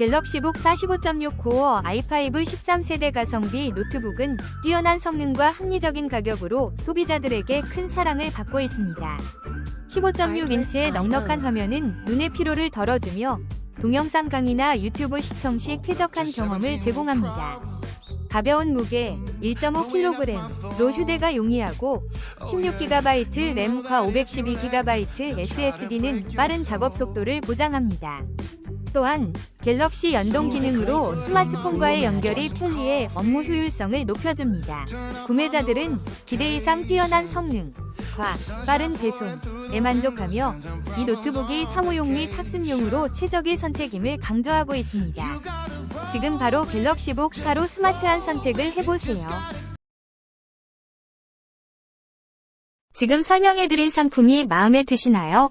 갤럭시북 45.6 코어 i5 13세대 가성비 노트북은 뛰어난 성능과 합리적인 가격으로 소비자들에게 큰 사랑을 받고 있습니다. 15.6인치의 넉넉한 화면은 눈의 피로를 덜어주며 동영상 강의나 유튜브 시청 시 쾌적한 경험을 제공합니다. 가벼운 무게 1.5kg로 휴대가 용이하고 16GB 램과 512GB SSD는 빠른 작업 속도를 보장합니다. 또한 갤럭시 연동 기능으로 스마트폰과의 연결이 편리해 업무 효율성을 높여줍니다. 구매자들은 기대 이상 뛰어난 성능, 과 빠른 배송에 만족하며 이 노트북이 사무용 및 학습용으로 최적의 선택임을 강조하고 있습니다. 지금 바로 갤럭시북 4로 스마트한 선택을 해보세요. 지금 설명해드린 상품이 마음에 드시나요?